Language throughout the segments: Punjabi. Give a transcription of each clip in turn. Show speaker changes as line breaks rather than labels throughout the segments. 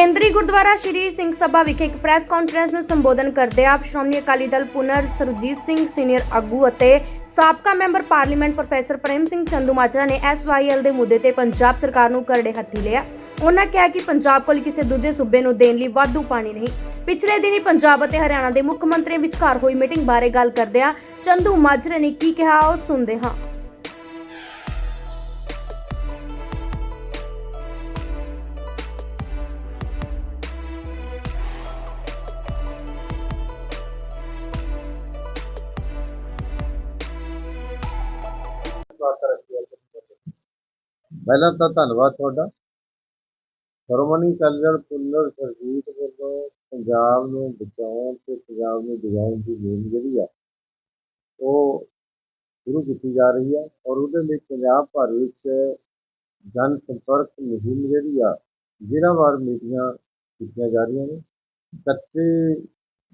ਕੇਂਦਰੀ ਗੁਰਦੁਆਰਾ ਸ਼੍ਰੀ ਸਿੰਘ ਸਭਾ ਵਿਖੇ ਇੱਕ ਪ੍ਰੈਸ ਕਾਨਫਰੰਸ ਨੂੰ ਸੰਬੋਧਨ ਕਰਦੇ ਆਪ ਸ਼੍ਰੋਮਣੀ ਅਕਾਲੀ ਦਲ ਪੁਨਰ ਸਰਜੀਤ ਸਿੰਘ, ਸੀਨੀਅਰ ਆਗੂ ਅਤੇ ਸਾਬਕਾ member parliament professor Prem Singh Chandumajra ਨੇ ਐਸਵਾਈਐਲ ਦੇ ਮੁੱਦੇ ਤੇ ਪੰਜਾਬ ਸਰਕਾਰ ਨੂੰ ਕਰੜੇ ਹੱਥੀ ਲਿਆ। ਉਹਨਾਂ ਕਿਹਾ ਕਿ ਪੰਜਾਬ ਕੋਲ ਕਿਸੇ ਦੂਜੇ ਸੂਬੇ ਨੂੰ ਦੇਣ ਲਈ ਵਾਧੂ ਪਾਣੀ ਨਹੀਂ। ਪਿਛਲੇ ਦਿਨੀ ਪੰਜਾਬ ਅਤੇ ਹਰਿਆਣਾ ਦੇ ਮੁੱਖ ਮੰਤਰੀ ਵਿਚਕਾਰ ਹੋਈ ਮੀਟਿੰਗ ਬਾਰੇ ਗੱਲ ਕਰਦਿਆਂ ਚੰਦੂ ਮਾਜਰੇ ਨੇ ਕੀ ਕਿਹਾ ਉਹ ਸੁਣਦੇ ਹਾਂ।
ਪਹਿਲਾਂ ਤਾਂ ਧੰਨਵਾਦ ਤੁਹਾਡਾ। ਸ਼੍ਰੋਮਣੀ ਅਕਾਲੀ ਦਲ ਪੁਨਰ ਸਰਜੀਤ ਵੱਲੋਂ ਪੰਜਾਬ ਨੂੰ ਬਚਾਉਣ ਤੇ ਪੰਜਾਬ ਨੂੰ ਜਗਾਉਣ ਦੀ ਮੁਹਿੰਮ ਜਿਹੜੀ ਆ, ਉਹ ਸ਼ੁਰੂ ਕੀਤੀ ਜਾ ਰਹੀ ਆ ਔਰ ਉਹਦੇ ਲਈ ਪੰਜਾਬ ਭਰ ਵਿੱਚ ਜਨ ਸੰਪਰਕ ਮੁਹਿੰਮ ਜਿਹੜੀ ਆ ਜ਼ਿਲ੍ਹਾ ਵਾਰ ਮੀਟਿੰਗਾਂ ਕੀਤੀਆਂ ਜਾ ਰਹੀਆਂ ਨੇ। 31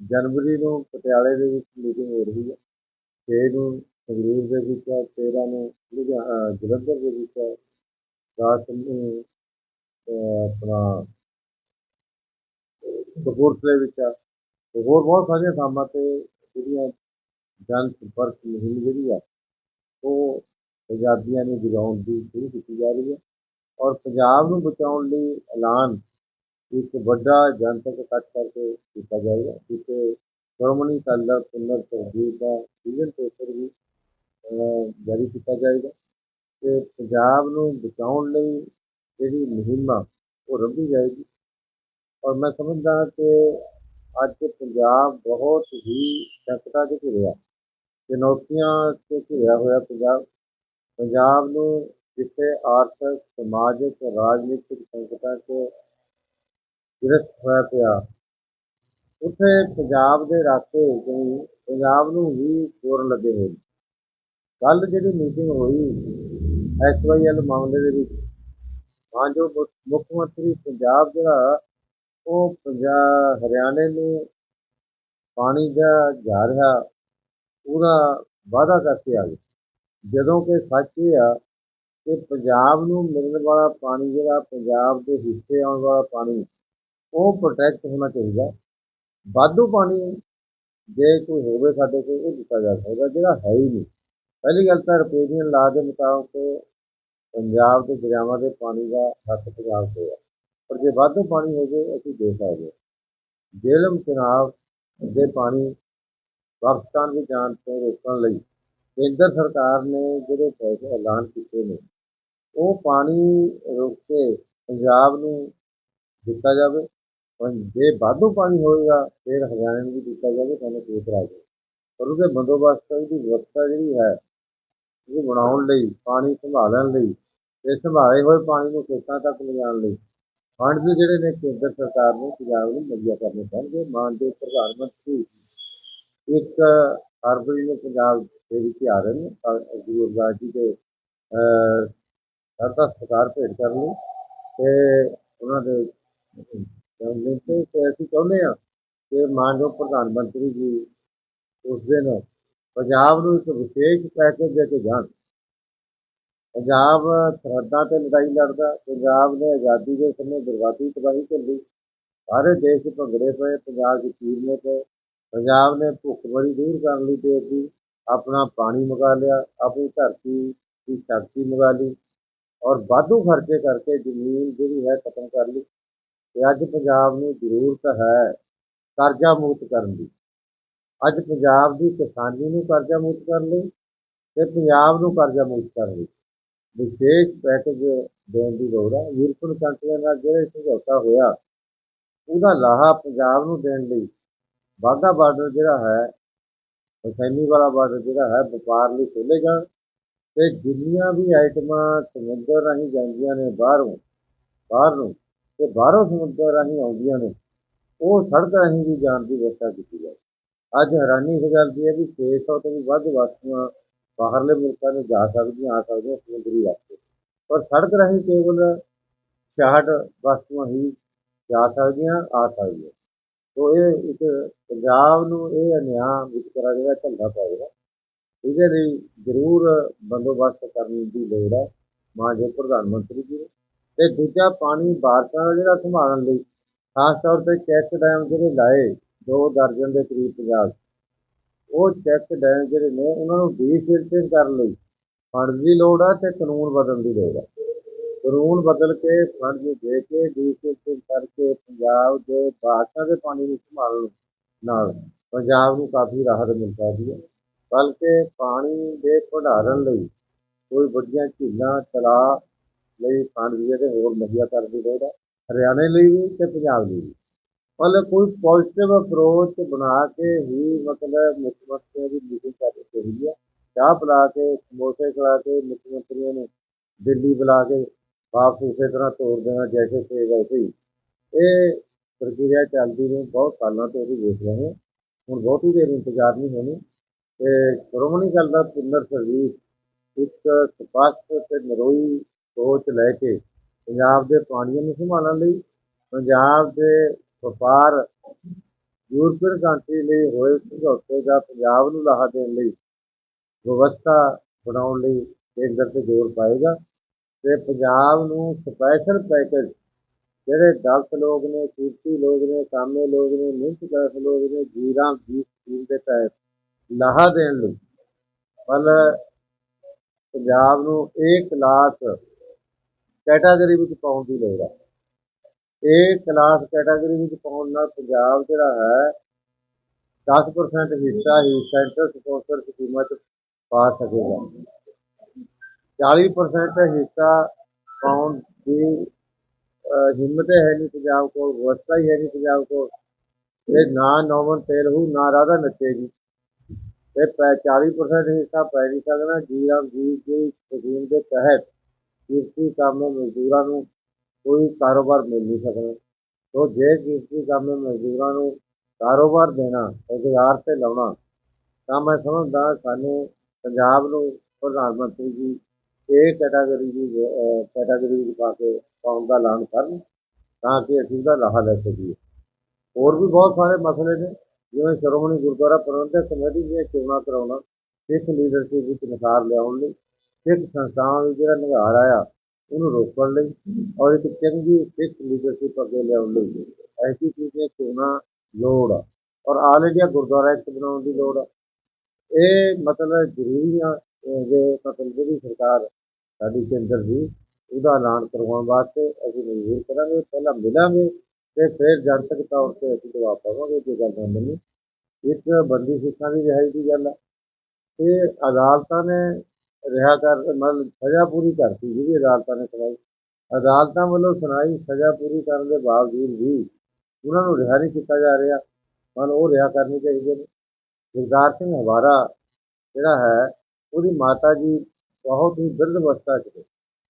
ਜਨਵਰੀ ਨੂੰ ਪਟਿਆਲੇ ਦੇ ਵਿੱਚ ਮੀਟਿੰਗ ਹੋ ਰਹੀ ਹੈ 6 ਨੂੰ ਸੰਗਰੂਰ ਦੇ ਵਿੱਚ ਆ 13 ਨੂੰ ਲੁਧਿਆ- ਜਲੰਧਰ ਦੇ ਵਿੱਚ ਆ ਦਸ ਨੂੰ ਅਹ ਆਪਣਾ ਕਪੂਰਥਲੇ ਵਿੱਚ ਆ ਤੇ ਹੋਰ ਬਹੁਤ ਸਾਰੀਆਂ ਥਾਵਾਂ ਤੇ ਜਿਹੜੀਆਂ ਜਨ ਸੰਪਰਕ ਮੁਹਿੰਮ ਜਿਹੜੀ ਆ ਉਹ ਆਜ਼ਾਦੀਆਂ ਨੂੰ ਜਗਾਉਣ ਦੀ ਸ਼ੁਰੂ ਕੀਤੀ ਜਾ ਰਹੀ ਹੈ ਔਰ ਪੰਜਾਬ ਨੂੰ ਬਚਾਉਣ ਲਈ ਐਲਾਨ ਇੱਕ ਵੱਡਾ ਜਨਤਕ ਇਕੱਠ ਕਰਕੇ ਕੀਤਾ ਜਾਏਗਾ ਜਿੱਥੇ ਸ਼੍ਰੋਮਣੀ ਅਕਾਲੀ ਦਲ ਪੁਨਰ ਸਰਜੀਤ ਦਾ ਸੀਜ਼ਨ ਪੇਪਰ ਵੀ ਅਹ ਜਾਰੀ ਕੀਤਾ ਜਾਏਗਾ ਤੇ ਪੰਜਾਬ ਨੂੰ ਬਚਾਉਣ ਲਈ ਜਿਹੜੀ ਮੁਹਿੰਮ ਆ, ਉਹ ਰੱਬੀ ਜਾਏਗੀ। ਔਰ ਮੈਂ ਸਮਝਦਾ ਕਿ ਅੱਜ ਪੰਜਾਬ ਬਹੁਤ ਹੀ ਸੰਕਟਾਂ 'ਚ ਘਿਰਿਆ। ਚੁਣੌਤੀਆਂ 'ਚ ਘਿਰਿਆ ਹੋਇਆ ਪੰਜਾਬ। ਪੰਜਾਬ ਨੂੰ ਜਿੱਥੇ ਆਰਥਿਕ, ਸਮਾਜਿਕ, ਰਾਜਨੀਤਿਕ ਸੰਕਟਾਂ 'ਚ ਗ੍ਰਸਤ ਹੋਇਆ ਪਿਆ, ਉੱਥੇ ਪੰਜਾਬ ਦੇ ਰਾਸਤੇ ਜਿਹੜੀ ਪੰਜਾਬ ਨੂੰ ਹੀ ਚੋਰ ਲੱਗੇ ਹੋਏ ਨੇ। ਕੱਲ ਜਿਹੜੀ ਮੀਟਿੰਗ ਹੋਈ ਐਸਵਾਈਐਲ ਮਾਮਲੇ ਦੇ ਵਿੱਚ ਹਾਂ ਜੋ ਮੁੱਖ ਮੁੱਖ ਮੰਤਰੀ ਪੰਜਾਬ ਜਿਹੜਾ, ਉਹ ਪੰਜਾਬ, ਹਰਿਆਣੇ ਨੂੰ ਪਾਣੀ ਦਾ ਜਾ ਰਿਹਾ, ਉਹਦਾ ਵਾਅਦਾ ਕਰਕੇ ਆ ਗਿਆ ਜਦੋਂ ਕਿ ਸੱਚ ਇਹ ਆ ਕਿ ਪੰਜਾਬ ਨੂੰ ਮਿਲਣ ਵਾਲਾ ਪਾਣੀ ਜਿਹੜਾ, ਪੰਜਾਬ ਦੇ ਹਿੱਸੇ ਆਉਣ ਵਾਲਾ ਪਾਣੀ, ਉਹ ਪ੍ਰੋਟੈਕਟ ਹੋਣਾ ਚਾਹੀਦਾ। ਵਾਧੂ ਪਾਣੀ ਜੇ ਕੋਈ ਹੋਵੇ ਸਾਡੇ ਕੋਲ, ਉਹ ਦਿੱਤਾ ਜਾ ਸਕਦਾ, ਜਿਹੜਾ ਹੈ ਹੀ ਨਹੀਂ। ਪਹਿਲੀ ਗੱਲ ਤਾਂ ਰੁਪੇਰੀਅਨ ਲਾ ਦੇ ਮੁਤਾਬਕ ਪੰਜਾਬ ਦੇ ਦਰਿਆਵਾਂ ਦੇ ਪਾਣੀ ਦਾ ਹੱਕ ਪੰਜਾਬ ਤੇ ਹੈ ਪਰ ਜੇ ਵਾਧੂ ਪਾਣੀ ਹੋ ਜਾਵੇ ਅਸੀਂ ਦੇ ਸਕਦੇ ਹਾਂ। ਜੇਲਮ ਚੁਣਾਵ ਦੇ ਪਾਣੀ ਪਾਕਿਸਤਾਨ ਦੇ ਜਾਣ ਤੋਂ ਰੋਕਣ ਲਈ ਕੇਂਦਰ ਸਰਕਾਰ ਨੇ ਜਿਹੜੇ ਫੈਸਲੇ ਐਲਾਨ ਕੀਤੇ ਨੇ, ਉਹ ਪਾਣੀ ਰੋਕ ਕੇ ਪੰਜਾਬ ਨੂੰ ਦਿੱਤਾ ਜਾਵੇ। ਜੇ ਵਾਧੂ ਪਾਣੀ ਹੋਏਗਾ, ਫਿਰ ਹਰਿਆਣੇ ਨੂੰ ਵੀ ਦਿੱਤਾ ਜਾਵੇ ਸਾਨੂੰ ਕੇਸ ਰਾਜ ਪਰ ਉਹਦੇ ਬੰਦੋਬਸਤ ਦੀ ਵਿਵਸਥਾ ਜਿਹੜੀ ਹੈ ਉਹ ਬਣਾਉਣ ਲਈ, ਪਾਣੀ ਸੰਭਾਲਣ ਲਈ ਤੇ ਸੰਭਾਲੇ ਹੋਏ ਪਾਣੀ ਨੂੰ ਖੇਤਾਂ ਤੱਕ ਲਿਜਾਣ ਲਈ। ਫੰਡ ਵੀ ਜਿਹੜੇ ਨੇ ਕੇਂਦਰ ਸਰਕਾਰ ਨੂੰ ਪੰਜਾਬ ਨੂੰ ਮੁਹੱਈਆ ਕਰਨੇ ਪੈਣਗੇ ਮਾਨਯੋਗ ਪ੍ਰਧਾਨ ਮੰਤਰੀ ਇੱਕ ਫਰਵਰੀ ਨੂੰ ਪੰਜਾਬ ਦੇ ਵਿੱਚ ਆ ਰਹੇ ਨੇ। ਅ- ਗੁਰੂ ਅਰਦਾਸ ਜੀ ਦੇ ਸਰਦਾ ਸਤਿਕਾਰ ਭੇਟ ਕਰਨ ਲਈ ਤੇ ਉਹਨਾਂ ਦੇ ਜਨਮ ਤੇ ਅਸੀਂ ਚਾਹੁੰਦੇ ਹਾਂ ਕਿ ਮਾਨਯੋਗ ਪ੍ਰਧਾਨ ਮੰਤਰੀ ਜੀ ਉਸ ਦਿਨ ਪੰਜਾਬ ਨੂੰ ਇੱਕ ਵਿਸ਼ੇਸ਼ ਪੈਕੇਜ ਦੇ ਕੇ ਜਾਣ। ਪੰਜਾਬ ਸਰਹੱਦਾਂ ਤੇ ਲੜਾਈ ਲੜਦਾ, ਪੰਜਾਬ ਨੇ ਆਜ਼ਾਦੀ ਦੇ ਸਮੇਂ ਬਰਬਾਦੀ ਤਬਾਹੀ ਝੱਲੀ ਸਾਰੇ ਦੇਸ਼ ਭੰਗੜੇ ਪਏ, ਪੰਜਾਬ ਦੀ ਚੀਰਨੇ ਪਏ ਪੰਜਾਬ ਨੇ ਭੁੱਖ ਬੜੀ ਦੂਰ ਕਰਨ ਲਈ ਤੇ ਆਪਣਾ ਪਾਣੀ ਮੰਗਾ ਲਿਆ, ਆਪਣੀ ਧਰਤੀ ਦੀ ਸ਼ਕਤੀ ਮੰਗਾ ਲਈ ਔਰ ਵਾਧੂ ਖਰਚੇ ਕਰਕੇ ਜ਼ਮੀਨ ਜਿਹੜੀ ਹੈ ਖਤਮ ਕਰ ਲਈ। ਤੇ ਅੱਜ ਪੰਜਾਬ ਨੂੰ ਜ਼ਰੂਰਤ ਹੈ ਕਰਜ਼ਾ ਮੁਕਤ ਕਰਨ ਦੀ। ਅੱਜ ਪੰਜਾਬ ਦੀ ਕਿਸਾਨੀ ਨੂੰ ਕਰਜ਼ਾ ਮੁਕਤ ਕਰਨ ਲਈ ਤੇ ਪੰਜਾਬ ਨੂੰ ਕਰਜ਼ਾ ਮੁਕਤ ਕਰਨ ਲਈ ਵਿਸ਼ੇਸ਼ ਪੈਕੇਜ ਦੇਣ ਦੀ ਲੋੜ ਹੈ। ਯੂਰਪੀਅਨ ਕੰਟਰੀਆਂ ਨਾਲ ਜਿਹੜਾ ਸਮਝੌਤਾ ਹੋਇਆ, ਉਹਦਾ ਲਾਹਾ ਪੰਜਾਬ ਨੂੰ ਦੇਣ ਲਈ ਵਾਹਗਾ ਬਾਰਡਰ ਜਿਹੜਾ ਹੈ ਹੁਸੈਨੀ ਵਾਲਾ ਬਾਰਡਰ ਜਿਹੜਾ ਹੈ, ਵਪਾਰ ਲਈ ਖੋਲ੍ਹੇ ਜਾਣ ਤੇ ਜਿੰਨੀਆਂ ਵੀ ਆਈਟਮਾਂ ਸਮੁੰਦਰ ਰਾਹੀਂ ਜਾਂਦੀਆਂ ਨੇ ਬਾਹਰੋਂ, ਬਾਹਰ ਨੂੰ ਤੇ ਬਾਹਰੋਂ ਸਮੁੰਦਰ ਰਾਹੀਂ ਆਉਂਦੀਆਂ ਨੇ, ਉਹ ਸੜਕ ਰਾਹੀਂ ਵੀ ਜਾਣ ਦੀ ਵਿਵਸਥਾ ਕੀਤੀ ਜਾਵੇ। ਅੱਜ ਹੈਰਾਨੀ ਇਸ ਗੱਲ ਦੀ ਹੈ ਵੀ 600 ਤੋਂ ਵੀ ਵੱਧ ਵਸਤੂਆਂ ਬਾਹਰਲੇ ਮੁਲਕਾਂ ਨੂੰ ਜਾ ਸਕਦੀਆਂ, ਆ ਸਕਦੀਆਂ ਸਮੁੰਦਰੀ ਰਸਤੇ। ਪਰ ਸੜਕ ਰਾਹੀਂ ਕੇਵਲ 66 ਵਸਤੂਆਂ ਹੀ ਜਾ ਸਕਦੀਆਂ, ਆ ਸਕਦੀਆਂ। ਸੋ ਇਹ ਇੱਕ ਪੰਜਾਬ ਨੂੰ ਇਹ ਅਨਿਆਂ ਵਿੱਚ ਜਿਹੜਾ ਝੰਡਾ ਪਾਏਗਾ ਇਹਦੇ ਲਈ ਜ਼ਰੂਰ ਬੰਦੋਬਸਤ ਕਰਨ ਦੀ ਲੋੜ ਹੈ, ਮਾਨਯੋਗ ਪ੍ਰਧਾਨ ਮੰਤਰੀ ਜੀ ਨੂੰ। ਤੇ ਦੂਜਾ ਪਾਣੀ ਬਾਰਸ਼ਾਂ ਦਾ ਜਿਹੜਾ ਸੰਭਾਲਣ ਲਈ, ਖਾਸ ਤੌਰ ਤੇ ਚੈੱਕ ਡੈਮ ਜਿਹੜੇ ਲਾਏ ਦੋ ਦਰਜਨ ਦੇ ਕਰੀਬ ਪੰਜਾਬ ਉਹ ਚੈੱਕ ਡੈਮ ਜਿਹੜੇ ਨੇ, ਉਹਨਾਂ ਨੂੰ ਡੀਸਿਲਟਿੰਗ ਕਰਨ ਲਈ ਫੰਡ ਦੀ ਲੋੜ ਆ ਤੇ ਕਾਨੂੰਨ ਬਦਲਣ ਦੀ ਲੋੜ ਆ। ਕਾਨੂੰਨ ਬਦਲ ਕੇ ਫੰਡ ਨੂੰ ਦੇ ਕੇ ਡੀਸਿਲਟਿੰਗ ਕਰਕੇ ਪੰਜਾਬ ਦੇ ਬਾਸਾਂ ਦੇ ਪਾਣੀ ਨੂੰ ਸੰਭਾਲਣ ਨਾਲ ਪੰਜਾਬ ਨੂੰ ਕਾਫੀ ਰਾਹਤ ਮਿਲ ਸਕਦੀ ਹੈ ਬਲਕਿ ਪਾਣੀ ਦੇ ਭੰਡਾਰਨ ਲਈ ਕੋਈ ਵੱਡੀਆਂ ਝੀਲਾਂ, ਤਲਾਅ ਲਈ ਫੰਡ ਜਿਹੜੇ ਹੋਰ ਮੁਹੱਈਆ ਕਰਨ ਦੀ ਲੋੜ ਹੈ ਹਰਿਆਣੇ ਲਈ ਵੀ ਤੇ ਪੰਜਾਬ ਲਈ ਵੀ। ਮਤਲਬ ਕੋਈ ਪੋਜ਼ਿਟਿਵ ਅਪਰੋਚ ਬਣਾ ਕੇ ਹੀ ਮਤਲਬ ਮੁੱਖ ਮੰਤਰੀਆਂ ਦੀ ਮੀਟਿੰਗ ਕਰਨੀ ਚਾਹੀਦੀ ਹੈ ਚਾਹ ਪਿਲਾ ਕੇ, ਸਮੋਸੇ ਖਿਲਾ ਕੇ, ਮੁੱਖ ਮੰਤਰੀਆਂ ਨੂੰ ਦਿੱਲੀ ਬੁਲਾ ਕੇ ਵਾਪਸ ਉਸੇ ਤਰ੍ਹਾਂ ਤੋਰ ਦੇਣਾ, ਜੈਸੇ ਸੇ ਵੈਸੇ ਹੀ। ਇਹ ਪ੍ਰਕਿਰਿਆ ਚੱਲਦੀ ਨੇ ਬਹੁਤ ਸਾਲਾਂ ਤੋਂ ਇਹਦੀ ਦੇਖ ਰਹੇ ਹਾਂ। ਹੁਣ ਬਹੁਤੀ ਦੇਰ ਇੰਤਜ਼ਾਰ ਨਹੀਂ ਹੋਣੀ। ਤੇ ਸ਼੍ਰੋਮਣੀ ਗੱਲ ਦਾ ਪੁਨਰ ਸਰਵੀਸ ਇੱਕ ਸਪਸ਼ਟ ਤੇ ਨਰੋਈ ਸੋਚ ਲੈ ਕੇ ਪੰਜਾਬ ਦੇ ਪਾਣੀਆਂ ਨੂੰ ਸੰਭਾਲਣ ਲਈ, ਪੰਜਾਬ ਦੇ ਵਪਾਰ ਯੂਰਪੀਅਨ ਕੰਟਰੀ ਲਈ ਹੋਏ ਸਮਝੌਤੇ ਦਾ ਪੰਜਾਬ ਨੂੰ ਲਾਹਾ ਦੇਣ ਲਈ ਵਿਵਸਥਾ ਬਣਾਉਣ ਲਈ ਕੇਂਦਰ ਤੇ ਜ਼ੋਰ ਪਾਏਗਾ ਤੇ ਪੰਜਾਬ ਨੂੰ ਸਪੈਸ਼ਲ ਪੈਕੇਜ ਜਿਹੜੇ ਦਲਤ ਲੋਕ ਨੇ ਕਿਰਤੀ ਲੋਕ ਨੇ ਕਾਮੇ ਲੋਕ ਨੇ ਮਿਹਨਤ ਕਰਨ ਲੋਕ ਨੇ, ਜੀਰਾਂ ਦੀ ਸਕੀਮ ਦੇ ਤਹਿਤ ਲਾਹਾ ਦੇਣ ਲਈ। ਵੱਲ ਪੰਜਾਬ ਨੂੰ ਇਹ ਕਲਾਸ ਕੈਟਾਗਰੀ ਵਿੱਚ ਪਾਉਣ ਦੀ ਲੋੜ ਹੈ ਇਹ ਕਲਾਸ ਕੈਟਾਗਰੀ ਵਿੱਚ ਪਾਉਣ ਨਾਲ ਪੰਜਾਬ ਜਿਹੜਾ ਹੈ 10% ਹਿੱਸਾ ਹੀ ਸੈਂਟਰ ਸਪਾਂਸਰ ਸਕੀਮਾਂ 'ਚ ਪਾ ਸਕੇਗਾ। 40% ਹਿੱਸਾ ਪਾਉਣ ਦੀ ਹਿੰਮਤ ਹੈ ਨਹੀਂ ਪੰਜਾਬ ਕੋਲ, ਵਿਵਸਥਾ ਹੀ ਹੈ ਨਹੀਂ ਪੰਜਾਬ ਕੋਲ। ਇਹ ਨਾ ਨੌਮਨ ਤੇਲ ਹੂ ਨਾ ਰਾਧਾ ਨੱਚੇਗੀ ਤੇ ਪੈ 40% ਹਿੱਸਾ ਪੈ ਨਹੀਂ ਸਕਦਾ ਜੀ ਰਾਮ ਜੀ ਦੀ ਸਕੀਮ ਦੇ ਤਹਿਤ ਕਿਰਤੀ ਕਾਮੇ ਮਜ਼ਦੂਰਾਂ ਨੂੰ ਕੋਈ ਕਾਰੋਬਾਰ ਮਿਲ ਨਹੀਂ ਸਕਦਾ। ਸੋ ਜੇ ਕਿਸੇ ਕੰਮ ਮਜ਼ਦੂਰਾਂ ਨੂੰ ਕਾਰੋਬਾਰ ਦੇਣਾ ਰੁਜ਼ਗਾਰ ਤੇ ਲਾਉਣਾ, ਤਾਂ ਮੈਂ ਸਮਝਦਾ ਸਾਨੂੰ ਪੰਜਾਬ ਨੂੰ ਪ੍ਰਧਾਨ ਮੰਤਰੀ ਜੀ ਇਹ ਕੈਟਾਗਰੀ ਦੀ ਕੈਟਾਗਰੀ ਵਿੱਚ ਪਾ ਕੇ ਪਾਉਣ ਦਾ ਐਲਾਨ ਕਰਨ, ਤਾਂ ਕਿ ਅਸੀਂ ਉਹਦਾ ਲਾਹਾ ਲੈ ਸਕੀਏ। ਹੋਰ ਵੀ ਬਹੁਤ ਸਾਰੇ ਮਸਲੇ ਨੇ, ਜਿਵੇਂ ਸ਼੍ਰੋਮਣੀ ਗੁਰਦੁਆਰਾ ਪ੍ਰਬੰਧਕ ਕਮੇਟੀ ਦੀਆਂ ਚੋਣਾਂ ਕਰਾਉਣਾ, ਸਿੱਖ ਲੀਡਰਸ਼ਿਪ ਵਿੱਚ ਨਿਖਾਰ ਲਿਆਉਣ ਲਈ, ਸਿੱਖ ਸੰਸਥਾਵਾਂ ਵਿੱਚ ਜਿਹੜਾ ਨਿਘਾਰ ਆਇਆ ਉਹਨੂੰ ਰੋਕਣ ਲਈ ਔਰ ਇੱਕ ਚੰਗੀ ਸਿੱਖ ਲੀਡਰਸ਼ਿਪ ਅੱਗੇ ਲਿਆਉਣ ਲਈ। ਐਸੀ ਚੀਜ਼ਾਂ ਚੋਣਾਂ ਲੋੜ ਆ ਔਰ ਆਲ ਇੰਡੀਆ ਗੁਰਦੁਆਰਾ ਐਕਟ ਬਣਾਉਣ ਦੀ ਲੋੜ ਆ। ਇਹ ਮਤਲਬ ਜ਼ਰੂਰੀ ਆ ਜੇ ਮਤਲਬ ਜਿਹੜੀ ਸਰਕਾਰ ਸਾਡੀ ਕੇਂਦਰ ਦੀ ਉਹਦਾ ਐਲਾਨ ਕਰਵਾਉਣ ਵਾਸਤੇ ਅਸੀਂ ਮਜ਼ਬੂਰ ਕਰਾਂਗੇ, ਪਹਿਲਾਂ ਮਿਲਾਂਗੇ ਤੇ ਫਿਰ ਜਨਤਕ ਤੌਰ ਤੇ ਅਸੀਂ ਜਵਾਬ ਪਾਵਾਂਗੇ ਜੇ ਗੱਲ ਨਾ ਮੰਨੀ। ਇੱਕ ਬੰਦੀ ਸਿੱਖਾਂ ਦੀ ਰਿਹਾਈ ਦੀ ਗੱਲ ਆ। ਇਹ ਅਦਾਲਤਾਂ ਨੇ ਰਿਹਾ ਕਰ, ਮਤਲਬ ਸਜ਼ਾ ਪੂਰੀ ਕਰਤੀ ਜਿਹੜੀ ਅਦਾਲਤਾਂ ਨੇ ਸੁਣਾਈ। ਅਦਾਲਤਾਂ ਵੱਲੋਂ ਸੁਣਾਈ ਸਜ਼ਾ ਪੂਰੀ ਕਰਨ ਦੇ ਬਾਵਜੂਦ ਵੀ ਉਹਨਾਂ ਨੂੰ ਰਿਹਾ ਨਹੀਂ ਕੀਤਾ ਜਾ ਰਿਹਾ। ਮਨ ਉਹ ਰਿਹਾ ਕਰਨੀ ਚਾਹੀਦੇ ਨੇ ਜਗਦਾਰ ਸਿੰਘ ਹਵਾਰਾ ਜਿਹੜਾ ਹੈ, ਉਹਦੀ ਮਾਤਾ ਜੀ ਬਹੁਤ ਹੀ ਬਿਰਧ ਅਵਸਥਾ 'ਚ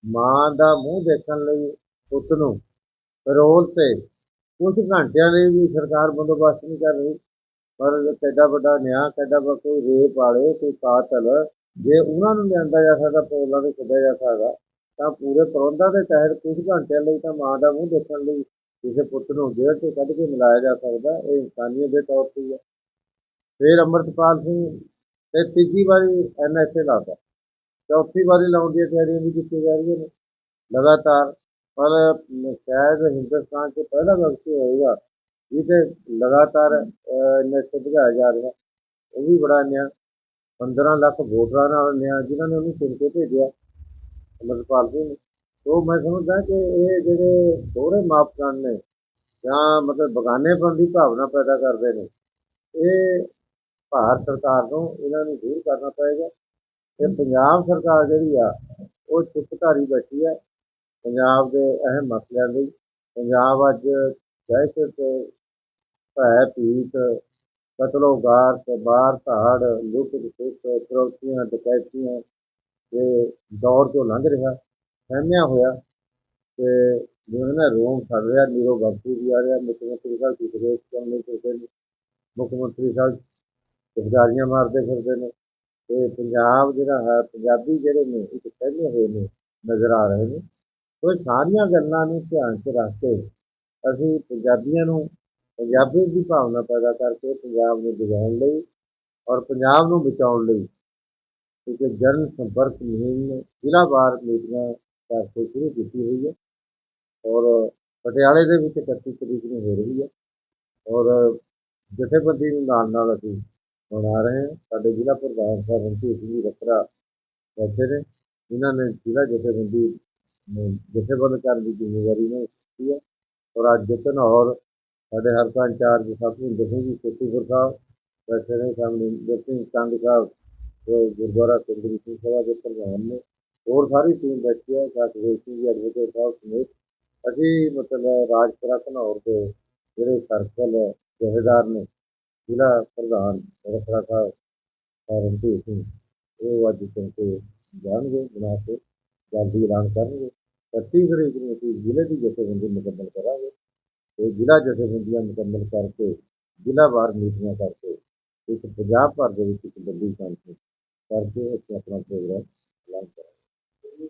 ਮਾਂ ਦਾ ਮੂੰਹ ਦੇਖਣ ਲਈ ਪੁੱਤ ਨੂੰ ਪੈਰੋਲ ਤੇ ਕੁਝ ਘੰਟਿਆਂ ਲਈ ਵੀ ਸਰਕਾਰ ਬੰਦੋਬਸਤ ਨਹੀਂ ਕਰ ਰਹੀ। ਪਰ ਕਿੱਡਾ ਵੱਡਾ ਨਿਆਂ, ਕਿੱਡਾ ਵੱਡਾ ਕੋਈ ਰੇਪ ਵਾਲੇ, ਕੋਈ ਕਾਤਲ ਜੇ ਉਹਨਾਂ ਨੂੰ ਲਿਆਂਦਾ ਜਾ ਸਕਦਾ ਪੋਲਾਂ ਨੂੰ ਛੱਡਿਆ ਜਾ ਸਕਦਾ, ਤਾਂ ਪੂਰੇ ਪ੍ਰਬੰਧਾਂ ਦੇ ਤਹਿਤ ਕੁਝ ਘੰਟਿਆਂ ਲਈ ਤਾਂ ਮਾਂ ਦਾ ਮੂੰਹ ਦੇਖਣ ਲਈ ਕਿਸੇ ਪੁੱਤ ਨੂੰ ਜੇਲ੍ਹ ਤੋਂ ਕੱਢ ਕੇ ਮਿਲਾਇਆ ਜਾ ਸਕਦਾ, ਇਹ ਇਨਸਾਨੀਅਤ ਦੇ ਤੌਰ ਤੇ ਹੀ ਹੈ। ਫਿਰ ਅੰਮ੍ਰਿਤਪਾਲ ਸਿੰਘ ਤੇ ਤੀਜੀ ਵਾਰੀ ਐਨਐਸਏ ਲਾਤਾ। ਚੌਥੀ ਵਾਰੀ ਲਾਉਣ ਦੀਆਂ ਤਿਆਰੀਆਂ ਵੀ ਕੀਤੀਆਂ ਜਾ ਰਹੀਆਂ ਨੇ, ਲਗਾਤਾਰ। ਪਰ ਸ਼ਾਇਦ ਹਿੰਦੁਸਤਾਨ 'ਚ ਪਹਿਲਾ ਵਕਤ ਹੋਏਗਾ ਜਿਹਦੇ ਲਗਾਤਾਰ ਐਨਐਸਏ ਵਧਾਇਆ ਜਾ ਰਿਹਾ। ਉਹ ਵੀ ਬੜਾ ਨਿਆਂ 15 ਲੱਖ ਵੋਟਰਾਂ ਨਾਲ ਨਿਆਂ ਜਿਨ੍ਹਾਂ ਨੇ ਉਹਨੂੰ ਚੁਣ ਕੇ ਭੇਜਿਆ ਅੰਮ੍ਰਿਤਪਾਲ ਸਿੰਘ ਨੂੰ। ਤੋਂ ਮੈਂ ਸਮਝਦਾ ਕਿ ਇਹ ਜਿਹੜੇ ਦੋਹਰੇ ਮਾਪਦੰਡ ਨੇ, ਜਾਂ ਮਤਲਬ ਬਗਾਨੇਪਨ ਦੀ ਭਾਵਨਾ ਪੈਦਾ ਕਰਦੇ ਨੇ, ਇਹ ਭਾਰਤ ਸਰਕਾਰ ਨੂੰ ਇਹਨਾਂ ਨੂੰ ਦੂਰ ਕਰਨਾ ਪਏਗਾ। ਤੇ ਪੰਜਾਬ ਸਰਕਾਰ ਜਿਹੜੀ ਆ, ਉਹ ਚੁੱਪਧਾਰੀ ਬੈਠੀ ਆ, ਪੰਜਾਬ ਦੇ ਅਹਿਮ ਮਸਲਿਆਂ ਲਈ। ਪੰਜਾਬ ਅੱਜ ਦਹਿਸ਼ਤ ਭੈ ਭੀਤ ਕਤਲੋਗਾਰ ਤੇ ਬਾਹਰ ਧਾੜ, ਲੁੱਟ ਖਸੁੱਟ ਕਰੋਪੀਆਂ ਡਕੈਤੀਆਂ ਦੇ ਦੌਰ ਤੋਂ ਲੰਘ ਰਿਹਾ, ਸਹਿਮਿਆ ਹੋਇਆ ਤੇ ਜਿਵੇਂ ਨਾ ਰੋਮ ਫੜ ਰਿਹਾ ਨੀਰੋ ਗੰਤੀ ਵੀ ਆ ਰਿਹਾ, ਮੁੱਖ ਮੰਤਰੀ ਸਾਹਿਬ ਕਿਤੇ ਕੰਮ ਨਹੀਂ ਕਰਦੇ ਨੇ, ਮੁੱਖ ਮੰਤਰੀ ਸਾਹਿਬ ਸਰਕਾਰੀਆਂ ਮਾਰਦੇ ਫਿਰਦੇ ਨੇ ਤੇ ਪੰਜਾਬ ਜਿਹੜਾ ਹੈ, ਪੰਜਾਬੀ ਜਿਹੜੇ ਨੇ, ਇੱਕ ਸਹਿਮੇ ਹੋਏ ਨੇ, ਨਜ਼ਰ ਆ ਰਹੇ ਨੇ। ਉਹ ਸਾਰੀਆਂ ਗੱਲਾਂ ਨੂੰ ਧਿਆਨ 'ਚ ਰੱਖ ਕੇ ਅਸੀਂ ਪੰਜਾਬੀਆਂ ਨੂੰ ਪੰਜਾਬੀ ਦੀ ਭਾਵਨਾ ਪੈਦਾ ਕਰਕੇ ਪੰਜਾਬ ਨੂੰ ਜਗਾਉਣ ਲਈ ਔਰ ਪੰਜਾਬ ਨੂੰ ਬਚਾਉਣ ਲਈ ਇੱਕ ਜਨ ਸੰਪਰਕ ਮੁਹਿੰਮ ਜ਼ਿਲ੍ਹਾ ਵਾਰ ਮੀਟਿੰਗਾਂ ਕਰਕੇ ਸ਼ੁਰੂ ਕੀਤੀ ਹੋਈ ਹੈ ਔਰ ਪਟਿਆਲੇ ਦੇ ਵਿੱਚ 31 ਤਰੀਕ ਨੂੰ ਹੋ ਰਹੀ ਹੈ ਔਰ ਜਥੇਬੰਦੀ ਨੂੰ ਨਾਲ ਨਾਲ ਅਸੀਂ ਮਨਾ ਰਹੇ ਹਾਂ। ਸਾਡੇ ਜ਼ਿਲ੍ਹਾ ਪ੍ਰਧਾਨ ਸਾਹਿਬ ਰਣਜੀਤ ਸਿੰਘ ਜੀ ਰੱਖੜਾ ਬੈਠੇ ਨੇ, ਜਿਨ੍ਹਾਂ ਨੇ ਜ਼ਿਲ੍ਹਾ ਜਥੇਬੰਦੀ ਨੂੰ ਜਥੇਬੰਦ ਕਰਨ ਦੀ ਜ਼ਿੰਮੇਵਾਰੀ ਨੇ ਕੀਤੀ ਹੈ। ਔਰ ਅੱਜ ਘਨੌਰ ਸਾਡੇ ਹਲਕਾ ਇੰਚਾਰਜ ਸਤਿੰਦਰ ਸਿੰਘ ਜੀ ਸੇਤੂਪੁਰ ਸਾਹਿਬ, ਬੈਠੇ ਨੇ ਸਾਹਮਣੇ ਇੰਦਰ ਸਿੰਘ ਚੰਦ ਸਾਹਿਬ, ਜੋ ਗੁਰਦੁਆਰਾ ਸੁੰਦਰੀ ਸਿੰਘ ਸਭਾ ਦੇ ਪ੍ਰਧਾਨ ਨੇ, ਹੋਰ ਸਾਰੀ ਟੀਮ ਬੈਠੀ ਹੈ, ਸਾਥੀ ਜੀ ਐਡਵੋਕੇਟ ਸਾਹਿਬ ਸਮੇਤ। ਅਸੀਂ ਮਤਲਬ ਰਾਜਪੁਰਾ ਘਨੌਰ ਦੇ ਜਿਹੜੇ ਸਰਕਲ ਜਥੇਦਾਰ ਨੇ, ਜ਼ਿਲ੍ਹਾ ਪ੍ਰਧਾਨ ਰਖੜਾ ਸਾਹਿਬ ਰਣਜੀਤ ਸਿੰਘ, ਉਹ ਅੱਜ ਚੌਂਕੇ ਜਾਣਗੇ, ਬਣਾ ਕੇ ਜਲਦੀ ਐਲਾਨ ਕਰਨਗੇ। 31 ਤਰੀਕ ਨੂੰ ਅਸੀਂ ਜ਼ਿਲ੍ਹੇ ਦੀ ਜਥੇਬੰਦੀ ਮੁਕੰਮਲ ਕਰਾਂਗੇ। ਤੇ ਜ਼ਿਲ੍ਹਾ ਜਥੇਬੰਦੀਆਂ ਮੁਕੰਮਲ ਕਰਕੇ ਜ਼ਿਲ੍ਹਾ ਵਾਰ ਮੀਟਿੰਗਾਂ ਕਰਕੇ ਇੱਕ ਪੰਜਾਬ ਭਰ ਦੇ ਵਿੱਚ ਇੱਕ ਵੱਡੀ ਕਾਨਫਰੰਸ ਕਰਕੇ ਅਸੀਂ ਆਪਣਾ ਪ੍ਰੋਗਰਾਮ ਐਲਾਨ ਕਰਾਂਗੇ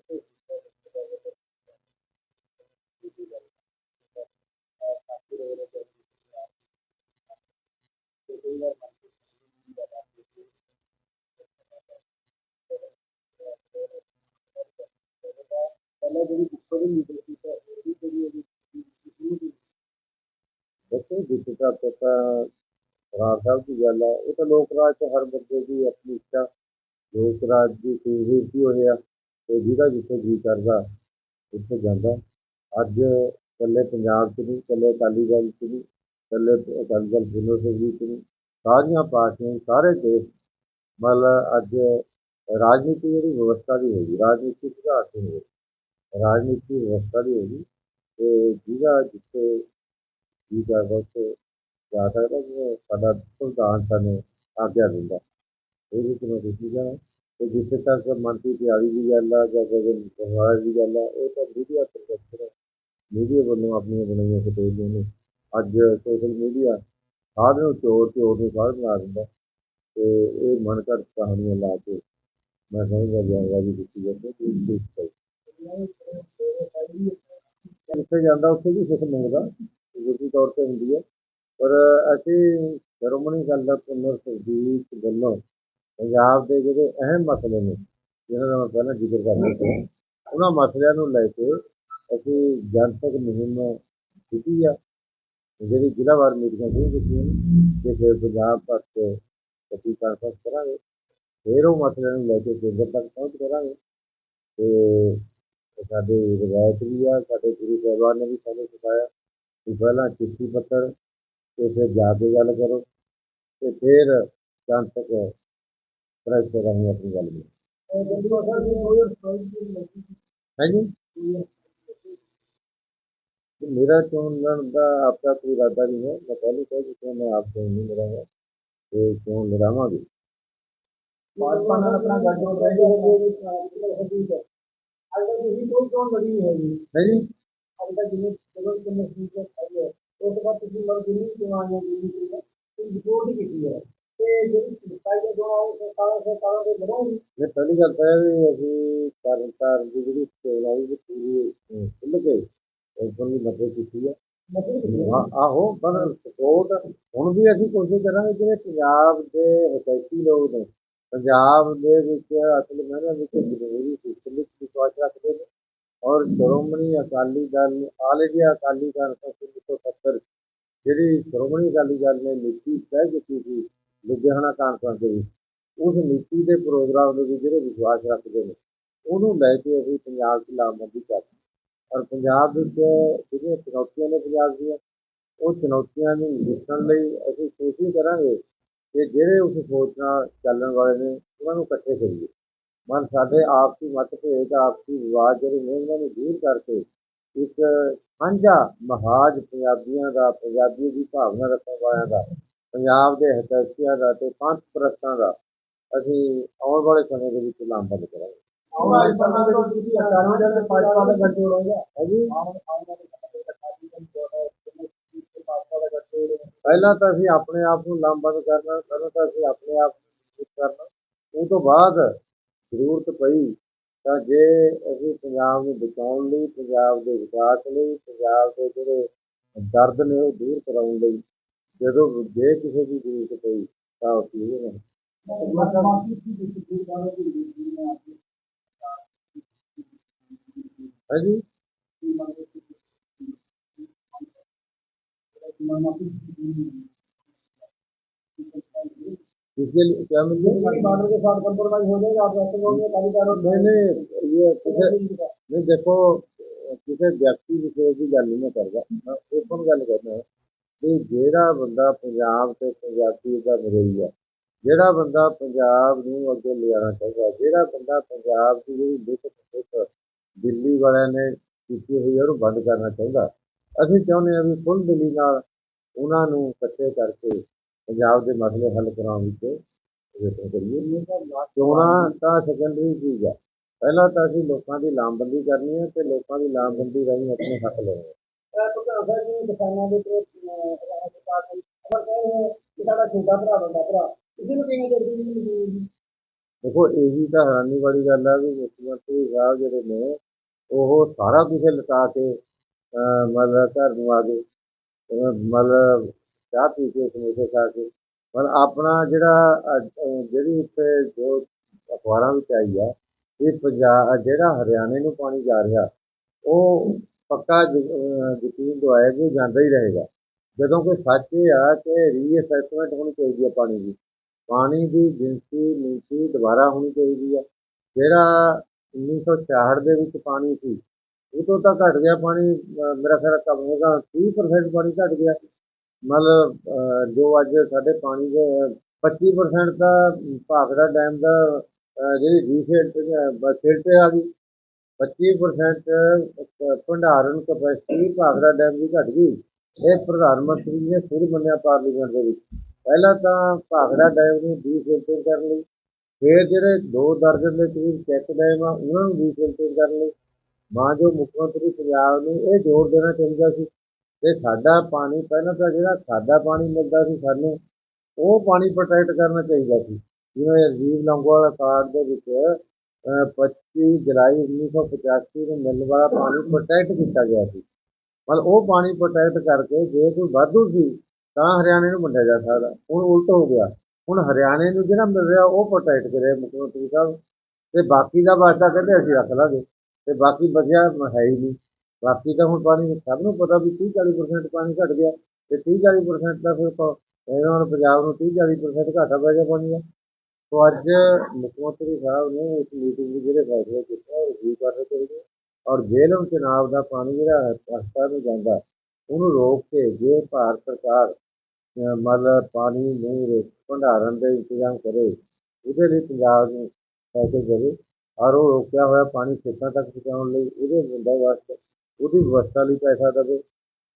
ਦੇਖੋ ਜਿੱਥੇ ਤੱਕ ਤਾਂ ਰਾਜ ਸਾਹਿਬ ਦੀ ਗੱਲ ਆ ਇਹ ਤਾਂ ਲੋਕ ਰਾਜ ਚ ਹਰ ਬੰਦੇ ਦੀ ਆਪਣੀ ਇੱਛਾ ਲੋਕ ਰਾਜ ਦੀ ਖੂਬਸੂਰਤੀ ਹੋਇਆ ਤੇ ਜਿਹਦਾ ਜਿੱਥੇ ਜੀ ਕਰਦਾ ਉੱਥੇ ਜਾਂਦਾ ਅੱਜ ਇਕੱਲੇ ਪੰਜਾਬ 'ਚ ਨਹੀਂ ਇਕੱਲੇ ਅਕਾਲੀ ਦਲ 'ਚ ਨਹੀਂ ਇਕੱਲੇ ਅਕਾਲੀ ਦਲ ਜਿੰਨੋ ਯੂਨੀਵਰਸਿਟੀ 'ਚ ਨਹੀਂ ਸਾਰੀਆਂ ਪਾਰਟੀਆਂ ਸਾਰੇ ਦੇਸ਼ ਮਤਲਬ ਅੱਜ ਰਾਜਨੀਤੀ ਜਿਹੜੀ ਵਿਵਸਥਾ ਦੀ ਹੋਈ ਰਾਜਨੀਤੀ ਸੁਧਾਰ ਦੀ ਹੋਈ, ਰਾਜਨੀਤੀ ਵਿਵਸਥਾ ਦੀ ਹੋਈ, ਤੇ ਜਿਹਦਾ ਜਿੱਥੇ ਜੀ ਕਰਦਾ ਉੱਥੇ ਜਾ ਸਕਦਾ ਜਿਵੇਂ ਸਾਡਾ ਸੰਵਿਧਾਨ ਸਾਨੂੰ ਆਗਿਆ ਦਿੰਦਾ। ਇਹ ਵੀ ਕਿਵੇਂ ਦੇਖੀ ਜਾਣਾ ਤੇ ਜਿੱਥੇ ਤੱਕ ਮੰਤਰੀ ਤਿਆਰੀ ਦੀ ਗੱਲ ਆ ਜਾਂ ਕੋਈ ਸਮਾਜ ਦੀ ਗੱਲ ਆ ਉਹ ਤਾਂ ਮੀਡੀਆ ਪ੍ਰੋਜੈਕਟ ਮੀਡੀਆ ਵੱਲੋਂ ਆਪਣੀਆਂ ਬਣਾਈਆਂ ਫਟੇਲੀਆਂ ਨੇ ਅੱਜ ਸੋਸ਼ਲ ਮੀਡੀਆ ਸਾਧ ਨੂੰ ਚੋਰ ਚੋਰ ਨੂੰ ਸਾਧ ਬਣਾ ਦਿੰਦਾ। ਤੇ ਇਹ ਮਨ ਘੜਤ ਕਹਾਣੀਆਂ ਲਾ ਕੇ ਮੈਂ ਸਮਝਦਾ ਜਾਣਕਾਰੀ ਦਿੱਤੀ ਜਾਂਦੀ ਕਿ ਚੀਜ਼ ਤੇ ਜਿੱਥੇ ਜਾਂਦਾ ਉੱਥੇ ਵੀ ਸਿੱਖ ਮੰਗਦਾ ਗੁਰਦੀ ਤੌਰ ਤੇ ਹੁੰਦੀ ਹੈ। ਪਰ ਅਸੀਂ ਸ਼੍ਰੋਮਣੀ ਅਕਾਲੀ ਦਲ ਪੁਨਰ ਸਰਜੀਤ ਵੱਲੋਂ ਪੰਜਾਬ ਦੇ ਜਿਹੜੇ ਅਹਿਮ ਮਸਲੇ ਨੇ ਜਿਹਨਾਂ ਦਾ ਮੈਂ ਪਹਿਲਾਂ ਜ਼ਿਕਰ ਕਰ ਰਿਹਾ ਉਹਨਾਂ ਮਸਲਿਆਂ ਨੂੰ ਲੈ ਕੇ ਅਸੀਂ ਜਨਤਕ ਮੁਹਿੰਮ ਕੀਤੀ ਆ। ਜਿਹੜੀ ਜ਼ਿਲ੍ਹਾਵਾਰ ਮੀਟਿੰਗਾਂ ਸ਼ੁਰੂ ਕੀਤੀਆਂ ਨੇ ਤੇ ਫਿਰ ਪੰਜਾਬ ਤੱਕ ਅਸੀਂ ਕਾਨਫਰੰਸ ਕਰਾਂਗੇ, ਫਿਰ ਉਹ ਮਸਲਿਆਂ ਨੂੰ ਲੈ ਕੇ ਕੇਂਦਰ ਤੱਕ ਪਹੁੰਚ ਕਰਾਂਗੇ। ਤੇ ਸਾਡੇ ਰਵਾਇਤ ਵੀ ਆ, ਸਾਡੇ ਗੁਰੂ ਸਾਹਿਬਾਨ ਨੇ ਵੀ ਸਾਨੂੰ ਸਿਖਾਇਆ। ਕਿ ਪਹਿਲਾਂ ਚਿੱਠੀ ਪੱਤਰ ਤੇ ਫਿਰ ਜਾ ਕੇ ਗੱਲ ਕਰੋ ਤੇ ਫਿਰ ਜਨਤਕ ਪ੍ਰੈਸ ਰਾਹੀਂ ਆਪਣੀ ਗੱਲ ਨੂੰ। ਹਾਂਜੀ? ਤੇ ਮੇਰਾ ਚੋਣ ਲੜਨ ਦਾ ਆਪਦਾ ਕੋਈ ਇਰਾਦਾ ਨਹੀਂ ਹੈ। ਮੈਂ ਪਹਿਲੇ ਕਹਿ ਚੁੱਕਿਆ, ਮੈਂ ਆਪ ਚੋਣ ਨਹੀਂ ਲੜਾਂਗਾ, ਤੇ ਚੋਣ ਲੜਾਵਾਂਗੇ।
ਜਦੋਂ ਕਿੰਨੇ ਸੀਟ ਆਈ ਹੈ ਉਸ ਤੋਂ ਬਾਅਦ ਤੁਸੀਂ ਜਿੰਨੀ ਚੋਣਾਂ ਜਿੰਨੀ ਸੀ ਤੁਸੀਂ ਰਿਪੋਰਟ ਹੀ ਕੀਤੀ ਹੈ। ਤੇ ਜਿਹੜੀ ਸਰਕਾਰੀ ਦੇ ਉਹ ਸਰਕਾਰਾਂ ਸਰਕਾਰਾਂ ਦੇ ਬਣਾਉਗੀ
ਇਹ ਪਹਿਲੀ ਗੱਲ ਤਾਂ ਇਹ ਅਸੀਂ ਕਰਨਤਾਰ ਦੀ ਜਿਹੜੀ ਆਈ ਉਹ ਪੂਰੀ ਖੁੱਲ੍ਹ ਕੇ ਓਪਨ ਦੀ ਮਦਦ ਕੀਤੀ ਹੈ। ਹਾਂ, ਆਹੋ ਪਰ ਸਪੋਰਟ ਹੁਣ ਵੀ ਅਸੀਂ ਕੋਸ਼ਿਸ਼ ਕਰਾਂਗੇ ਜਿਹੜੇ ਪੰਜਾਬ ਦੇ ਹਕੀਕੀ ਲੋਕ ਨੇ ਪੰਜਾਬ ਦੇ ਵਿੱਚ ਅਸਲ ਮਹਿਰਾਂ ਵਿੱਚ ਜ਼ਰੂਰੀ ਸਿਸਟਮ ਵਿੱਚ ਵਿਸ਼ਵਾਸ ਰੱਖਦੇ ਨੇ। ਔਰ ਸ਼੍ਰੋਮਣੀ ਅਕਾਲੀ ਦਲ ਆਲ ਇੰਡੀਆ ਅਕਾਲੀ ਦਲ ਤੋਂ ਸੱਤਰ, ਜਿਹੜੀ ਸ਼੍ਰੋਮਣੀ ਅਕਾਲੀ ਦਲ ਨੇ ਨੀਤੀ ਤੈਅ ਕੀਤੀ ਸੀ ਲੁਧਿਆਣਾ ਕਾਨਫਰੰਸ ਦੇ ਵਿੱਚ, ਉਸ ਨੀਤੀ ਦੇ ਪ੍ਰੋਗਰਾਮ ਦੇ ਵਿੱਚ ਜਿਹੜੇ ਵਿਸ਼ਵਾਸ ਰੱਖਦੇ ਨੇ, ਉਹਨੂੰ ਲੈ ਕੇ ਅਸੀਂ ਪੰਜਾਬ ਦੀ ਲਾਮਬੰਦੀ ਕਰਦੇ ਔਰ ਪੰਜਾਬ ਵਿੱਚ ਜਿਹੜੀਆਂ ਚੁਣੌਤੀਆਂ ਨੇ ਪੰਜਾਬ ਦੀਆਂ, ਉਹ ਚੁਣੌਤੀਆਂ ਨੂੰ ਜਿੱਤਣ ਲਈ ਅਸੀਂ ਕੋਸ਼ਿਸ਼ ਕਰਾਂਗੇ ਕਿ ਜਿਹੜੇ ਉਸ ਸੋਚ ਨਾਲ ਚੱਲਣ ਵਾਲੇ ਨੇ, ਉਹਨਾਂ ਨੂੰ ਇਕੱਠੇ ਕਰੀਏ। ਮਨ ਸਾਡੇ ਆਪਸੀ ਮਤਭੇਦ ਆਪਸੀ ਵਿਵਾਦ ਜਿਹੜੇ ਨੇ ਉਹਨਾਂ ਨੂੰ ਦੂਰ ਕਰਕੇ ਇੱਕ ਸਾਂਝਾ ਮਹਾਜ ਪੰਜਾਬੀਆਂ ਦਾ ਪੰਜਾਬੀ ਦੀ ਭਾਵਨਾ ਰੱਖਣ ਵਾਲਿਆਂ ਦਾ ਪੰਜਾਬ ਦੇ ਹਿਤੈਸ਼ੀਆਂ ਦਾ ਤੇ ਪੰਥ ਪ੍ਰਸਤਾਂ ਦਾ ਅਸੀਂ ਆਉਣ ਵਾਲੇ ਸਮੇਂ ਦੇ ਵਿੱਚ ਲਾਮਬੰਦ ਕਰਾਂਗੇ
ਆਉਣ ਵਾਲੇ ਸਮੇਂ ਦੇ ਵਿੱਚ ਤੁਸੀਂ ਭਾਜਪਾ ਦਾ
ਹਾਂਜੀ।
ਆਉਣ ਵਾਲੇ ਸਮੇਂ ਦੇ ਵਿੱਚ ਅਕਾਲੀ ਦਲ ਜੋ ਹੈ ਜਿੰਨੇ ਸੀਟ ਤੇ ਭਾਜਪਾ ਦਾ ਗੱਠਜੋੜ ਹੋਏਗਾ
ਪਹਿਲਾਂ ਤਾਂ ਅਸੀਂ ਆਪਣੇ ਆਪ ਨੂੰ ਲਾਮਬੰਦ ਕਰਨਾ ਪਹਿਲਾਂ ਤਾਂ ਅਸੀਂ ਆਪਣੇ ਆਪ ਨੂੰ ਕਰਨਾ। ਉਹ ਤੋਂ ਬਾਅਦ ਜ਼ਰੂਰਤ ਪਈ, ਤਾਂ ਜੇ ਅਸੀਂ ਪੰਜਾਬ ਨੂੰ ਬਚਾਉਣ ਲਈ, ਪੰਜਾਬ ਦੇ ਵਿਕਾਸ ਲਈ, ਪੰਜਾਬ ਦੇ ਜਿਹੜੇ ਦਰਦ ਨੇ ਉਹ ਦੂਰ ਕਰਾਉਣ ਲਈ, ਜਦੋਂ ਜੇ ਕਿਸੇ ਦੀ ਜ਼ਰੂਰਤ ਪਈ, ਤਾਂ ਅਸੀਂ ਇਹ ਨਹੀਂ ਹਾਂਜੀ?
माफी
इसके लिए क्या मुझे
बार्डर के साथ कंप्रोमाइज हो जाएगा आप ऐसे बोल रहे काली कारों
नहीं नहीं ये किसे नहीं देखो ਕਿਸੇ ਵਿਅਕਤੀ ਵਿਸ਼ੇਸ਼ ਦੀ ਗੱਲ ਨਹੀਂ ਮੈਂ ਕਰਦਾ ਮੈਂ ਓਪਨ ਗੱਲ ਕਰਦਾ ਵੀ ਜਿਹੜਾ ਬੰਦਾ ਪੰਜਾਬ ਤੇ ਪੰਜਾਬੀ ਦਾ ਮਰਈ ਆ ਜਿਹੜਾ ਬੰਦਾ ਪੰਜਾਬ ਨੂੰ ਅੱਗੇ ਲਿਆਉਣਾ ਚਾਹੁੰਦਾ ਜਿਹੜਾ ਬੰਦਾ ਪੰਜਾਬ ਦੀ ਜਿਹੜੀ ਲਿਖਤ ਸਿੱਖ ਦਿੱਲੀ ਵਾਲਿਆਂ ਨੇ ਕੀਤੀ ਹੋਈ ਹੈ ਉਹਨੂੰ ਬੰਦ ਕਰਨਾ ਚਾਹੁੰਦਾ ਅਸੀਂ ਚਾਹੁੰਦੇ ਹਾਂ ਵੀ ਫੁੱਲ ਦਿੱਲੀ ਨਾਲ ਉਹਨਾਂ ਨੂੰ ਇਕੱਠੇ ਕਰਕੇ ਪੰਜਾਬ ਦੇ ਮਸਲੇ ਹੱਲ ਕਰਾਉਣ ਵਿੱਚ ਯਤਨ ਕਰੀਏ। ਚੋਣਾਂ ਤਾਂ ਸੈਕੰਡਰੀ ਚੀਜ਼ ਆ। ਪਹਿਲਾਂ ਤਾਂ ਅਸੀਂ ਲੋਕਾਂ ਦੀ ਲਾਮਬੰਦੀ ਕਰਨੀ ਹੈ ਤੇ ਲੋਕਾਂ ਦੀ ਲਾਮਬੰਦੀ ਰਾਹੀਂ ਆਪਣੇ ਹੱਕ ਲੈਣੇ ਆ।
ਪ੍ਰਧਾਨ ਸਾਹਿਬ ਜੀ ਕਿਸਾਨਾਂ ਦੇ ਤੇ ਸਰਕਾਰ ਨੇ ਅਮਰ ਕਹੇ ਹੈ ਕਿ ਸਾਡਾ ਛੋਟਾ ਭਰਾ ਵੱਡਾ ਭਰਾ ਕਿਸੇ ਨੂੰ ਕਿਵੇਂ ਦੇਖਦੇ ਜੀ?
ਦੇਖੋ ਇਹ ਵੀ ਤਾਂ ਹੈਰਾਨੀ ਵਾਲੀ ਗੱਲ ਆ ਵੀ ਮੁੱਖ ਮੰਤਰੀ ਸਾਹਿਬ ਜਿਹੜੇ ਨੇ ਉਹ ਸਾਰਾ ਕੁਝ ਲਟਾ ਕੇ ਅਹ ਮਤਲਬ ਘਰ ਨੂੰ ਆ ਗਏ। ਅਹ ਮਤਲਬ ਚਾਹ ਪੀ ਕੇ ਸਮੋਸੇ ਖਾ ਕੇ। ਪਰ ਆਪਣਾ ਜਿਹੜਾ ਜਿਹੜੀ ਇੱਥੇ ਜੋ ਅਖਬਾਰਾਂ ਵਿੱਚ ਆਈ ਆ, ਇਹ ਪੰਜਾਬ ਜਿਹੜਾ ਹਰਿਆਣੇ ਨੂੰ ਪਾਣੀ ਜਾ ਰਿਹਾ, ਉਹ ਪੱਕਾ ਯਕੀਨ ਦਵਾਇਆ ਕਿ ਉਹ ਜਾਂਦਾ ਹੀ ਰਹੇਗਾ। ਜਦੋਂ ਕਿ ਸੱਚ ਇਹ ਆ ਕਿ ਰੀਅਸੈਸਮੈਂਟ ਹੋਣੀ ਚਾਹੀਦੀ ਹੈ ਪਾਣੀ ਦੀ ਪਾਣੀ ਦੀ ਗਿਣਤੀ ਨੀਤੀ ਦੁਬਾਰਾ ਹੋਣੀ ਚਾਹੀਦੀ ਆ। ਜਿਹੜਾ 1966 ਦੇ ਵਿੱਚ ਪਾਣੀ ਸੀ, ਉਦੋਂ ਤਾਂ ਘਟ ਗਿਆ ਪਾਣੀ ਮੇਰਾ ਖਿਆਲ ਕਮ ਹੋਗਾ 30% ਪਾਣੀ ਘਟ ਗਿਆ। ਮਤਲਬ ਜੋ ਅੱਜ ਸਾਡੇ ਪਾਣੀ ਦੇ ਅਹ 25% ਦਾ ਭਾਖੜਾ ਡੈਮ ਦਾ ਜਿਹੜੀ ਰੀਫਿਲ ਫਿਲਟ ਆ ਗਈ। 25% ਭੰਡਾਰਨ ਕਪੈਸਿਟੀ ਭਾਖੜਾ ਡੈਮ ਦੀ ਘਟ ਗਈ। ਇਹ ਪ੍ਰਧਾਨ ਮੰਤਰੀ ਨੇ ਫਿਰ ਮੰਨਿਆ ਪਾਰਲੀਮੈਂਟ ਦੇ ਵਿੱਚ। ਪਹਿਲਾਂ ਤਾਂ ਭਾਖੜਾ ਡੈਮ ਨੂੰ ਡੀਫਿਲਟਰ ਕਰਨ ਲਈ, ਫਿਰ ਜਿਹੜੇ ਦੋ ਦਰਜਨ ਦੇ ਕਰੀਬ ਚੈੱਕ ਡੈਮ ਆ, ਉਹਨਾਂ ਨੂੰ ਡੀਫਿਲਟਰ ਕਰਨ ਲਈ। ਮਾਂ ਜੋ ਮੁੱਖ ਮੰਤਰੀ ਪੰਜਾਬ ਨੂੰ ਇਹ ਜ਼ੋਰ ਦੇਣਾ ਚਾਹੀਦਾ ਸੀ ਤੇ ਸਾਡਾ ਪਾਣੀ ਪਹਿਲਾਂ ਤਾਂ ਜਿਹੜਾ ਸਾਡਾ ਪਾਣੀ ਮਿਲਦਾ ਸੀ ਸਾਨੂੰ, ਉਹ ਪਾਣੀ ਪ੍ਰੋਟੈਕਟ ਕਰਨਾ ਚਾਹੀਦਾ ਸੀ। ਜਿਵੇਂ ਰਾਜੀਵ ਲੰਗੋਵਾਲ ਕਾਰਡ ਦੇ ਵਿੱਚ, ਅਹ 25 ਜੁਲਾਈ 1985 ਨੂੰ ਮਿਲਣ ਵਾਲਾ ਪਾਣੀ ਪ੍ਰੋਟੈਕਟ ਕੀਤਾ ਗਿਆ ਸੀ। ਮਤਲਬ ਉਹ ਪਾਣੀ ਪ੍ਰੋਟੈਕਟ ਕਰਕੇ ਜੇ ਕੋਈ ਵਾਧੂ ਸੀ, ਤਾਂ ਹਰਿਆਣੇ ਨੂੰ ਵੰਡਿਆ ਜਾ ਸਕਦਾ। ਹੁਣ ਉਲਟ ਹੋ ਗਿਆ। ਹੁਣ ਹਰਿਆਣੇ ਨੂੰ ਜਿਹੜਾ ਮਿਲ ਰਿਹਾ, ਉਹ ਪ੍ਰੋਟੈਕਟ ਕਰੇ ਮੁੱਖ ਮੰਤਰੀ ਸਾਹਿਬ। ਤੇ ਬਾਕੀ ਦਾ ਵਾਸਤਾ ਕਹਿੰਦੇ ਅਸੀਂ ਰੱਖ ਲਾਂਗੇ। ਤੇ ਬਾਕੀ ਬਚਿਆ ਹੈ ਹੀ ਨਹੀਂ। ਬਾਕੀ ਤਾਂ ਹੁਣ ਪਾਣੀ ਸਭ ਨੂੰ ਪਤਾ ਵੀ 30 40% ਪਾਣੀ ਘਟ ਗਿਆ। ਤੇ 30 40% ਦਾ ਫਿਰ ਪ- ਇਹਨਾਂ ਨੂੰ ਪੰਜਾਬ ਨੂੰ 30 40% ਘਾਟਾ ਪੈ ਗਿਆ ਪਾਣੀ ਦਾ। ਸੋ ਅੱਜ ਮੁੱਖ ਮੰਤਰੀ ਸਾਹਿਬ ਨੇ ਇਸ ਮੀਟਿੰਗ ਵਿੱਚ ਜਿਹੜੇ ਫੈਸਲੇ ਕੀਤੇ ਉਹ ਰਿਵਿਊ ਕਰਨੇ ਚਾਹੀਦੇ ਔਰ ਜੇਲ੍ਹ ਚੁਣਾਵ ਦਾ ਪਾਣੀ ਜਿਹੜਾ ਹਸਪਤਾਲ ਨੂੰ ਜਾਂਦਾ, ਉਹਨੂੰ ਰੋਕ ਕੇ ਜੇ ਭਾਰਤ ਸਰਕਾਰ ਮਤਲਬ ਪਾਣੀ ਨੂੰ ਰੋਕ, ਭੰਡਾਰਨ ਦੇ ਇੰਤਜ਼ਾਮ ਕਰੇ, ਉਹਦੇ ਲਈ ਪੰਜਾਬ ਨੂੰ ਪੈਸੇ ਦੇਵੇ। ਔਰ ਉਹ ਰੋਕਿਆ ਹੋਇਆ ਪਾਣੀ ਖੇਤਾਂ ਤੱਕ ਪਹੁੰਚਾਉਣ ਲਈ, ਉਹਦੇ ਬੰਦਾ ਵਾਸਤੇ ਉਹਦੀ ਵਿਵਸਥਾ ਲਈ ਪੈਸਾ ਦੇਵੇ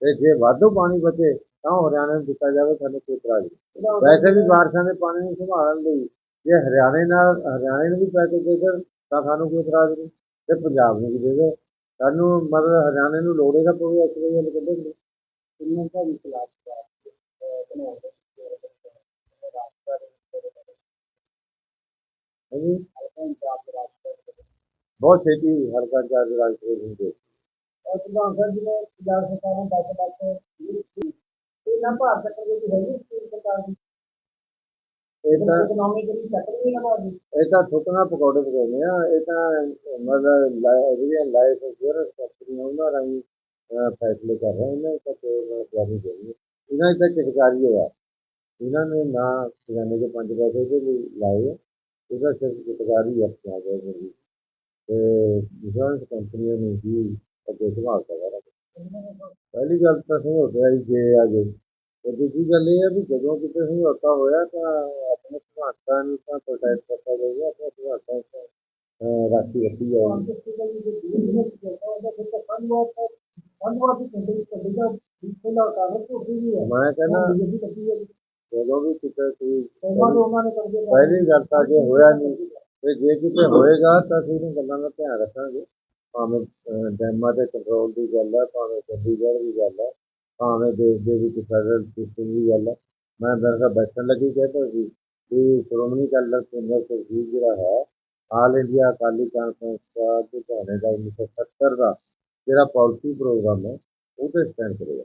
ਤੇ ਜੇ ਵਾਧੂ ਪਾਣੀ ਬਚੇ ਤਾਂ ਹਰਿਆਣਾ ਨੂੰ ਦਿੱਤਾ ਜਾਵੇ ਸਾਨੂੰ ਕੋਈ ਇਤਰਾਜ਼ ਨਹੀਂ ਵੈਸੇ ਵੀ ਬਾਰਿਸ਼ਾਂ ਦੇ ਪਾਣੀ ਨੂੰ ਸੰਭਾਲਣ ਲਈ ਜੇ ਹਰਿਆਣੇ ਨਾਲ ਹਰਿਆਣੇ ਨੂੰ ਵੀ ਪੈਸੇ ਦੇ ਦੇਣ ਤਾਂ ਸਾਨੂੰ ਕੋਈ ਇਤਰਾਜ਼ ਨਹੀਂ ਤੇ ਪੰਜਾਬ ਨੂੰ ਵੀ ਦੇ ਦੇ ਸਾਨੂੰ ਮਤਲਬ ਹਰਿਆਣੇ ਨੂੰ ਲੋੜੇ ਦਾ ਪਵੇ ਇਸ ਲਈ ਇਹ ਕਹਿੰਦੇ ਨੇ।
ਇਹਨਾਂ ਦਾ ਵੀ ਖਿਲਾਫ
ਬਹੁਤ ਛੇਤੀ ਹਰਕਤ ਚਾਰਜ ਰਾਜਪੁਰ ਹੁੰਦੇ
ਔਰ ਪ੍ਰਧਾਨ ਸਾਹਿਬ ਜੀ ਨੇ ਪੰਜਾਬ ਸਰਕਾਰ ਨੂੰ ਦੱਸ ਦੱਸ ਇਹਨਾਂ ਭਾਰਤ ਸਰਕਾਰ ਦੀ ਹੈਗੀ ਸਕੀਮ ਸਰਕਾਰ ਦੀ?
ਇਹ ਤਾਂ
ਇਕਨੋਮਿਕਲੀ ਚੱਕਰ ਨਹੀਂ ਨਾ ਬਾਜੀ
ਇਹ ਤਾਂ ਥੁੱਕਣਾ ਪਕੌੜੇ ਪਕਾਉਂਦੇ ਆ ਇਹ ਤਾਂ ਮਤਲਬ ਲਾ- ਜਿਹੜੀਆਂ ਲਾਈਫ ਇੰਸ਼ੋਰੈਂਸ ਕੰਪਨੀਆਂ ਉਹਨਾਂ ਰਾਹੀਂ ਫੈਸਲੇ ਕਰ ਰਹੇ ਇਹਨਾਂ ਤੱਕ ਜਾਣੀ ਚਾਹੀਦੀ ਇਹਨਾਂ ਦਾ ਚਿਤਕਾਰੀ ਹੋਇਆ ਇਹਨਾਂ ਨੇ ਨਾ ਖਜ਼ਾਨੇ ਦੇ ਪੰਜ ਪੈਸੇ ਦੇ ਲਈ ਲਾਏ ਆ। ਇਹਦਾ ਸਿਰਫ ਚਿਤਕਾਰੀ ਰੱਖਿਆ ਗਿਆ ਜੀ ਤੇ ਇੰਸ਼ੋਰੈਂਸ ਕੰਪਨੀਆਂ ਨੂੰ ਵੀ ਅੱਗੇ ਸੰਭਾਲ ਸਕਦਾ ਪਹਿਲੀ ਗੱਲ ਤਾਂ ਸਮਝੌਤਾ ਹੀ ਜੇ ਆ ਗਈ ਤੇ ਦੂਜੀ ਗੱਲ ਇਹ ਹੈ ਵੀ ਜਦੋਂ ਕਿਤੇ ਸਮਝੌਤਾ ਹੋਇਆ ਤਾਂ ਆਪਣੇ ਸਿਧਾਂਤਾਂ ਨੂੰ ਤਾਂ ਪ੍ਰੋਟੈਕਟ ਕਰਤਾ ਜਾਊਗਾ ਆਪਣੇ ਸਿਧਾਂਤਾਂ ਨੂੰ ਅਹ, ਰਾਖੀ ਰੱਖੀ ਜਾਊਗੀ ਮੈਂ ਕਹਿੰਦਾ ਜਦੋਂ ਵੀ ਕਿਤੇ ਕੋਈ ਪਹਿਲੀ ਗੱਲ ਤਾਂ ਜੇ ਹੋਇਆ ਨਹੀਂ ਤੇ ਜੇ ਕਿਤੇ ਹੋਏਗਾ ਤਾਂ ਅਸੀਂ ਇਹਨਾਂ ਗੱਲਾਂ ਦਾ ਧਿਆਨ ਰੱਖਾਂਗੇ ਭਾਵੇਂ ਅਹ, ਡੈਮਾਂ ਦੇ ਕੰਟਰੋਲ ਦੀ ਗੱਲ ਹੈ ਭਾਵੇਂ ਚੰਡੀਗੜ੍ਹ ਦੀ ਗੱਲ ਹੈ ਭਾਵੇਂ ਦੇਸ਼ ਦੇ ਵਿੱਚ ਫੈਡਰਲ ਸਿਸਟਮ ਦੀ ਗੱਲ ਹੈ ਮੈਂ ਦਰਸਾ ਬੈਠਣ ਲੱਗੀ ਕਹਿੰਦਾ ਸੀ ਕਿ ਸ਼੍ਰੋਮਣੀ ਅਕਾਲੀ ਦਲ ਕੇਂਦਰ ਸਰਕਾਰ ਜਿਹੜਾ ਹੈ ਆਲ ਇੰਡੀਆ ਅਕਾਲੀ ਕਾਂਗਰਸ ਦਾ ਲੁਧਿਆਣੇ ਦਾ 1970 ਦਾ ਜਿਹੜਾ ਪਾਲਿਸੀ ਪ੍ਰੋਗਰਾਮ ਹੈ ਉਹ ਤੇ ਸਟੈਂਡ ਕਰੇਗਾ